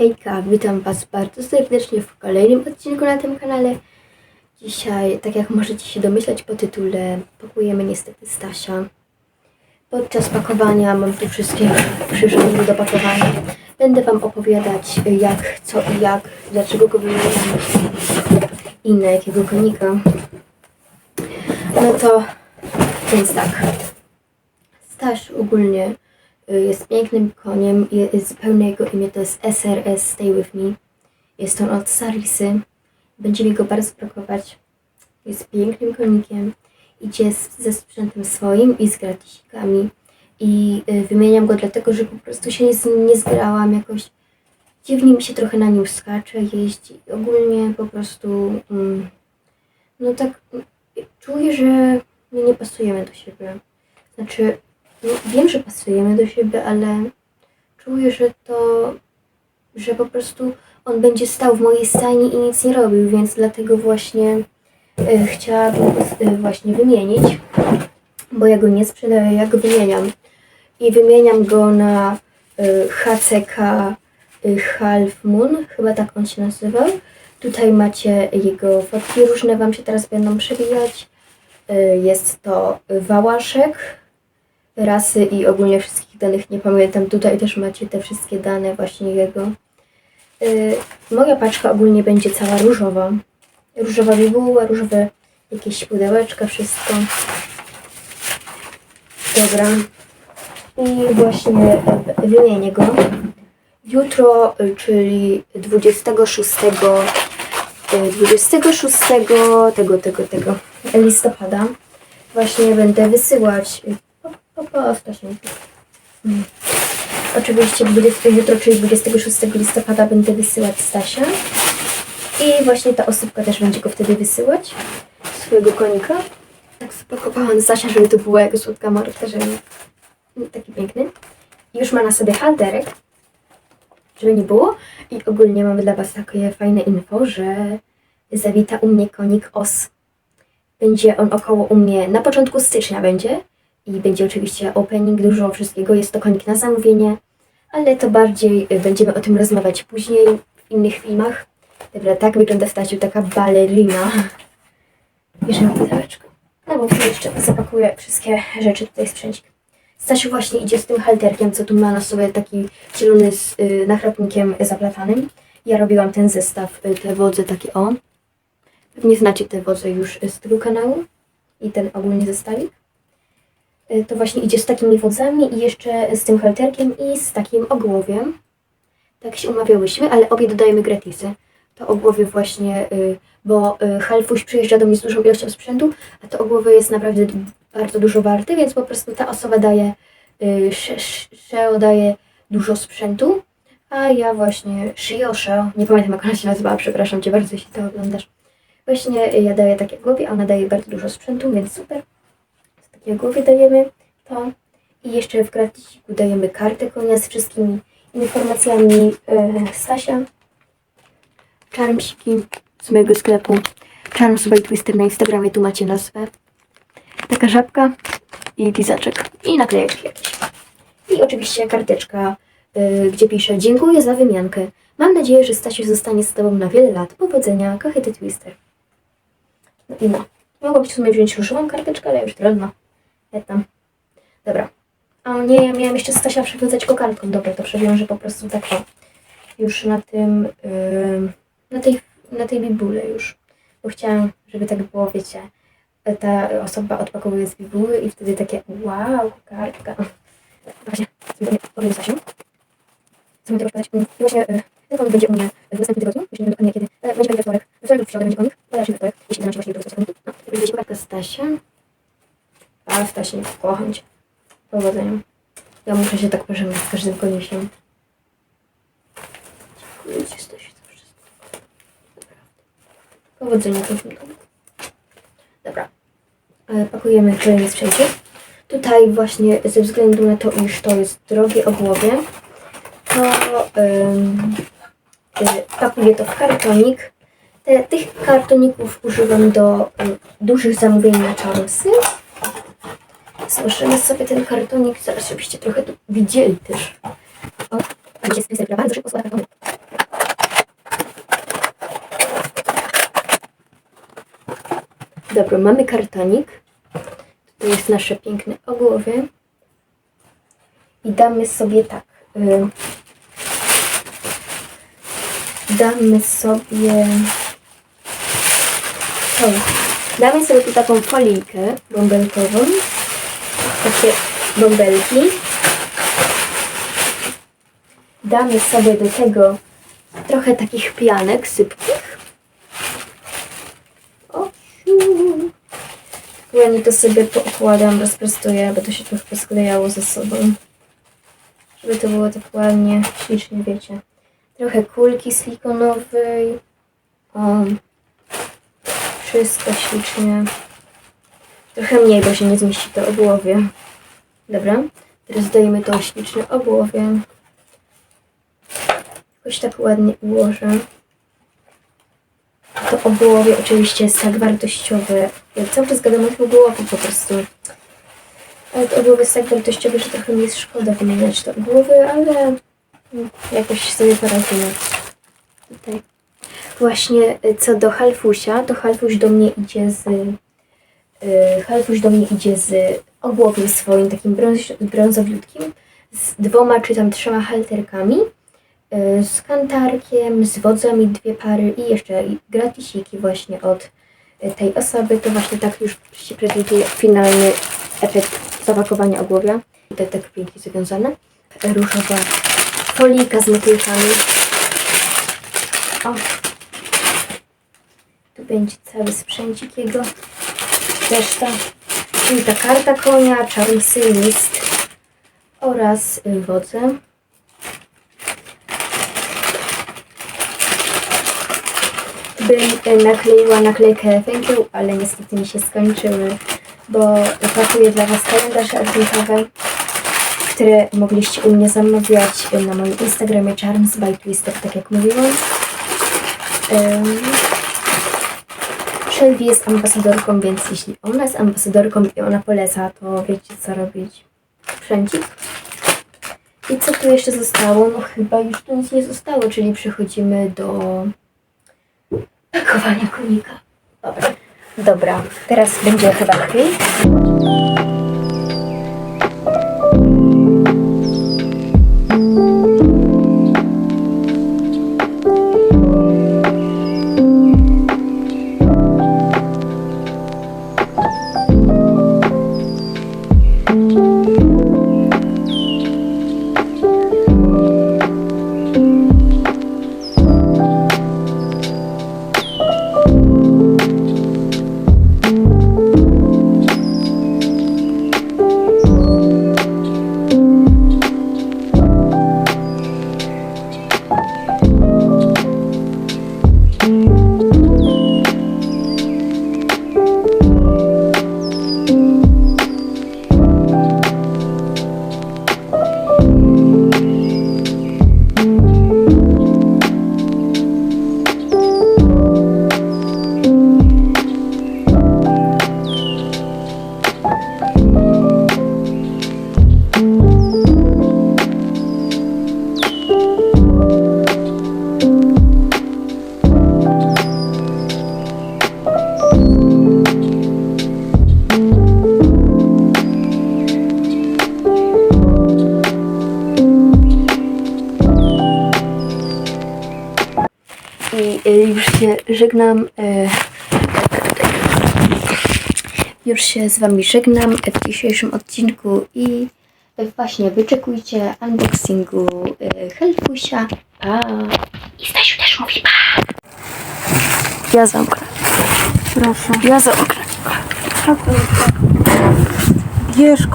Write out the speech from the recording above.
Hejka, witam Was bardzo serdecznie w kolejnym odcinku na tym kanale. Dzisiaj, tak jak możecie się domyślać po tytule, pakujemy niestety Stasia. Podczas pakowania mam tu wszystkie przyrządy do pakowania. Będę Wam opowiadać jak, co i jak, dlaczego go wymieniam i na jakiego konika. No to, więc tak. Staś ogólnie jest pięknym koniem. Je- Zupełne jego imię to jest SRS Stay With Me. Jest on od Sarisy. Będzie mi go bardzo brakować. Jest pięknym konikiem. Idzie z, ze sprzętem swoim i z gratisikami. I y, wymieniam go dlatego, że po prostu się z nim nie zgrałam jakoś. Dziwnie mi się trochę na nim skacze, jeździ. Ogólnie po prostu. Mm, no tak. mm, Czuję, że my nie pasujemy do siebie. Znaczy, wiem, że pasujemy do siebie, ale czuję, że to, że po prostu on będzie stał w mojej stajni i nic nie robił, więc dlatego właśnie e, chciałabym go e, właśnie wymienić, bo ja go nie sprzedaję, ja go wymieniam. I wymieniam go na e, HCK e, Half Moon, chyba tak on się nazywał. Tutaj macie jego fotki, różne Wam się teraz będą przewijać. E, Jest to wałaszek, rasy i ogólnie wszystkich danych nie pamiętam. Tutaj też macie te wszystkie dane właśnie jego. Yy, moja paczka ogólnie będzie cała różowa. Różowa bibuła, różowe jakieś pudełeczka, wszystko. Dobra. I właśnie wymienię go. Jutro, y, czyli 26 y, 26 tego, tego, tego listopada właśnie będę wysyłać y, po, po, po Stasinki. Mm. Oczywiście 20, jutro, czyli 26 listopada będę wysyłać Stasia. I właśnie ta osóbka też będzie go wtedy wysyłać. Swojego konika. Tak spakowałam Stasia, żeby to była jego słodka mordka, żeby taki piękny. Już ma na sobie halterek, żeby nie było. I ogólnie mamy dla Was takie fajne info, że zawita u mnie konik os. Będzie on około u mnie na początku stycznia będzie i będzie oczywiście opening, dużo wszystkiego. Jest to konik na zamówienie, ale to bardziej y, będziemy o tym rozmawiać później w innych filmach. Dobra, tak wygląda Stasiu, taka balerina. Bierzemy pudełeczko. No bo jeszcze zapakuję wszystkie rzeczy tutaj sprzęcik. Stasiu właśnie idzie z tym halterkiem, co tu ma na sobie taki zielony z y, nachrapnikiem zaplatanym. Ja robiłam ten zestaw, y, te wodze takie o. Pewnie znacie te wodze już z tego kanału i ten ogólnie zestawik. Y, To właśnie idzie z takimi wodzami i jeszcze z tym halterkiem i z takim ogłowiem. Tak się umawiałyśmy, ale obie dodajemy gratisy. To ogłowie właśnie, y, bo y, Halfuś przyjeżdża do mnie z dużą ilością sprzętu, a to ogłowie jest naprawdę bardzo dużo warte, więc po prostu ta osoba daje, Sheo daje dużo sprzętu, a ja właśnie Shio, Sheo, nie pamiętam jak ona się nazywała, przepraszam Cię bardzo, jeśli to oglądasz. Właśnie ja daję takie głowie, a ona daje bardzo dużo sprzętu, więc super. Z takiej głowy dajemy to. I jeszcze w gratisiku dajemy kartę konia z wszystkimi informacjami e, Stasia. Charmsiki z mojego sklepu. Charms by Twister na Instagramie, tu macie nazwę. Taka żabka i lizaczek. I naklejeczki jakieś. I oczywiście karteczka, y, gdzie pisze Dziękuję za wymiankę. Mam nadzieję, że Stasiu zostanie z Tobą na wiele lat. Powodzenia, Kachety Twister. No i no. Mogłabym w sumie wziąć różową karteczkę, ale już trudno. Ja tam. Dobra. A nie, ja miałam jeszcze Stasia przewiązać kokardką. Dobra, to przewiążę po prostu tak o. Już na tym, ym, na tej, na tej bibule już. Bo chciałam, żeby tak było, wiecie, ta osoba odpakowuje z bibuły i wtedy takie wow, kokardka. Właśnie, powiem Stasiu. Co mi? Mm, I właśnie y, ten konik będzie u mnie w następnym tygodniu, już nie wiem ale będzie pewnie we wtorek. We wtorek lub w środę będzie konik, ale raczej we wtorek, jeśli uda nam się właśnie dostać konika. No, to będzie kokardka Stasia. A Stasia, kocham Cię. Powodzenia. Ja muszę się tak pożegnać z każdym konisiem. Dziękuję Ci, Stasiu, za wszystko. Naprawdę. Powodzenia tym domu. Dobra. E, Pakujemy kolejny sprzęcie. Tutaj właśnie ze względu na to, iż to jest drogie ogłowie, to y, pakuję to w kartonik. Te, tych kartoników używam do dużych zamówień na czarnsy. Słyszymy sobie ten kartonik, zaraz się trochę tu widzieli też. O, tam się spisek, bardzo szybko składa kartonik. Dobra, mamy kartonik. Tutaj jest nasze piękne ogłowie. I damy sobie tak. Y, damy sobie. O, damy sobie tu taką folijkę bąbelkową. Bąbelki. Damy sobie do tego trochę takich pianek sypkich. O. Ładnie to sobie poukładam, rozprostuję, bo to się trochę posklejało ze sobą. Żeby to było tak ładnie, ślicznie, wiecie. Trochę kulki silikonowej. O, wszystko ślicznie. Trochę mniej, bo się nie zmieści to obłowie. Dobra, teraz dajemy to śliczne obłowie. Jakoś tak ładnie ułożę. To obłowie oczywiście jest tak wartościowe. Ja cały czas gadam o tym obłowiu po prostu. Ale to obłowie jest tak wartościowe, że trochę mi jest szkoda wymieniać te obłowy, ale jakoś sobie poradzimy. Tutaj. Właśnie y, co do Halfusia, to Halfuś do mnie idzie z y, Halfuś do mnie idzie z obłowiem swoim, takim brąz, brązowiutkim, z dwoma czy tam trzema halterkami, y, z kantarkiem, z wodzami dwie pary i jeszcze i gratisiki właśnie od y, tej osoby. To właśnie tak już się prezentuje finalny efekt zapakowania ogłowia. Tutaj tak pięknie zawiązane. Różowa folika z motylkami. O, tu będzie cały sprzęcik jego. Reszta. Czyli ta karta konia, czarny list oraz y, wodze. Bym y, nakleiła naklejkę thank you, ale niestety mi się skończyły, bo pakuję dla Was kalendarze adwentowe, które mogliście u mnie zamawiać y, na moim Instagramie Charms by Twister, tak jak mówiłam. Ym, Shelby jest ambasadorką, więc jeśli ona jest ambasadorką i ona poleca, to wiecie co robić. Sprzęcik. I co tu jeszcze zostało? No chyba już tu nic nie zostało, czyli przechodzimy do pakowania konika. Dobra. Dobra, teraz będzie chyba chwil. Się żegnam. y, Już się z Wami żegnam w dzisiejszym odcinku i właśnie wyczekujcie unboxingu y, Helfusia. Pa! I Stasiu też mówi pa! Ja zamknę. Proszę. Ja zamknę. Bierz.